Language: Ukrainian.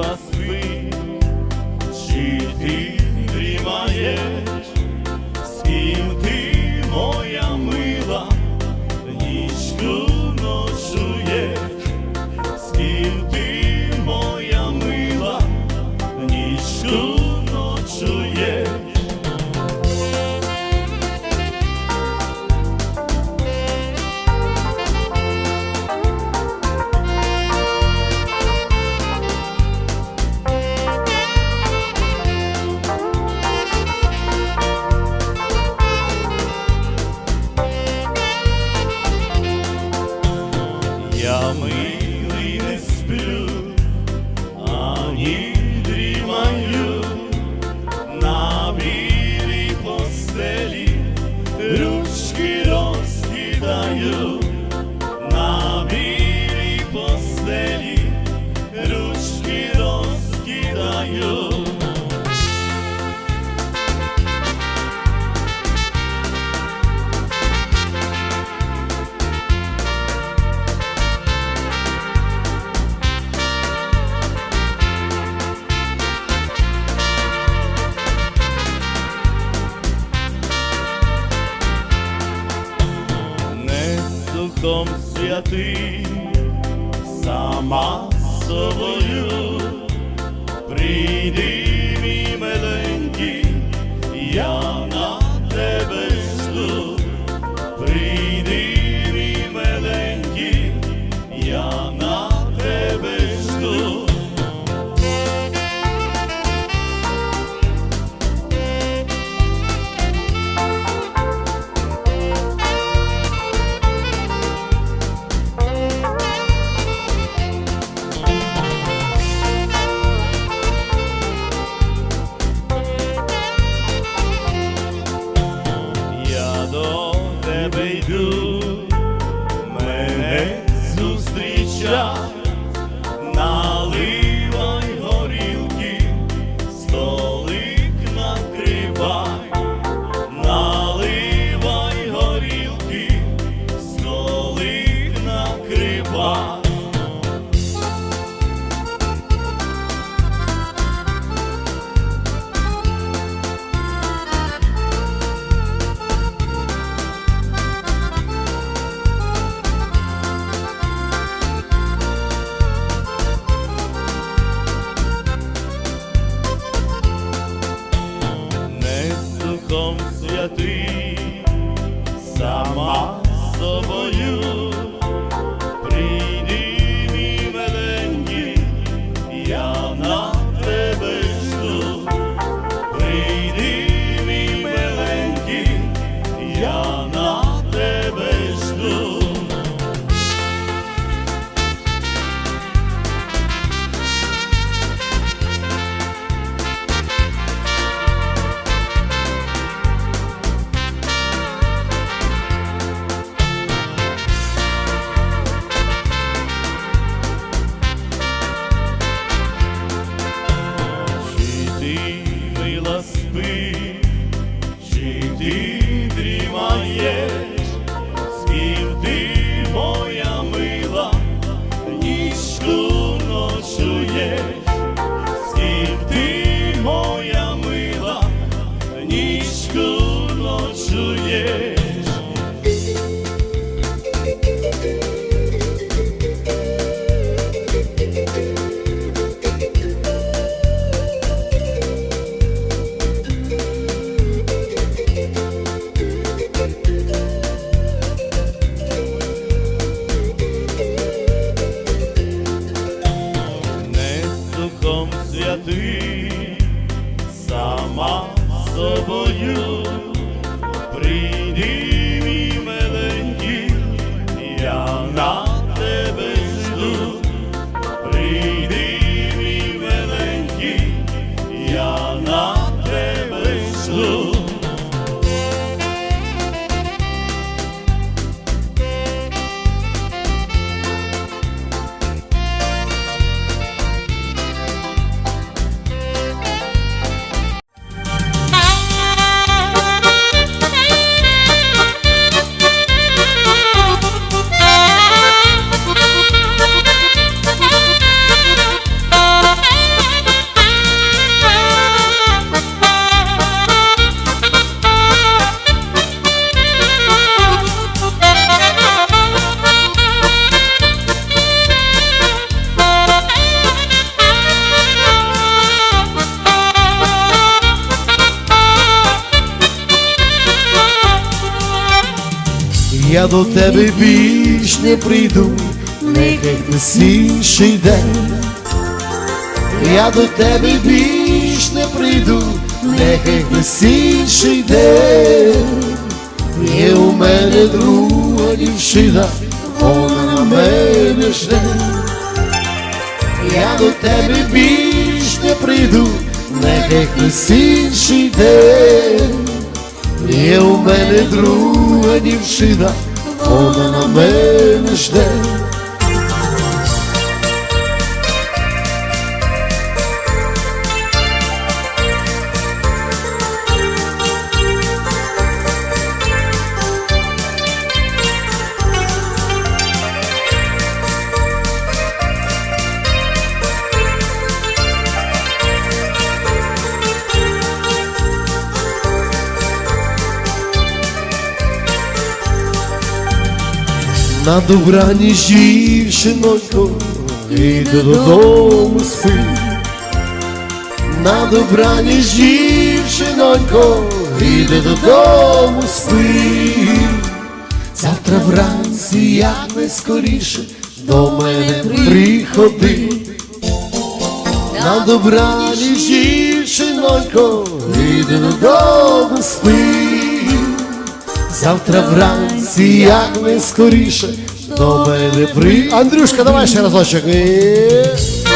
Благослови нами. Духом святий, сама собою прийди мій миленький, я. святий. Я до тебе більш не прийду, нехай хтось день. Я до тебе більш не прийду, нехай хтось інший день. Є у мене друга дівчина, вона на мене жде. Я до тебе більш не прийду, нехай хтось інший день. Є у мене друга дівчина, вона на мене жде. На добраніч дівчинонько, іди додому спи. На добраніч дівчинонько, іди додому спи. Завтра вранці, як найскоріше, до мене приходи. На добраніч дівчинонько, іди додому спи. Завтра вранці, як не скоріше, до мене при... Андрюшка, давай ще разочок. І...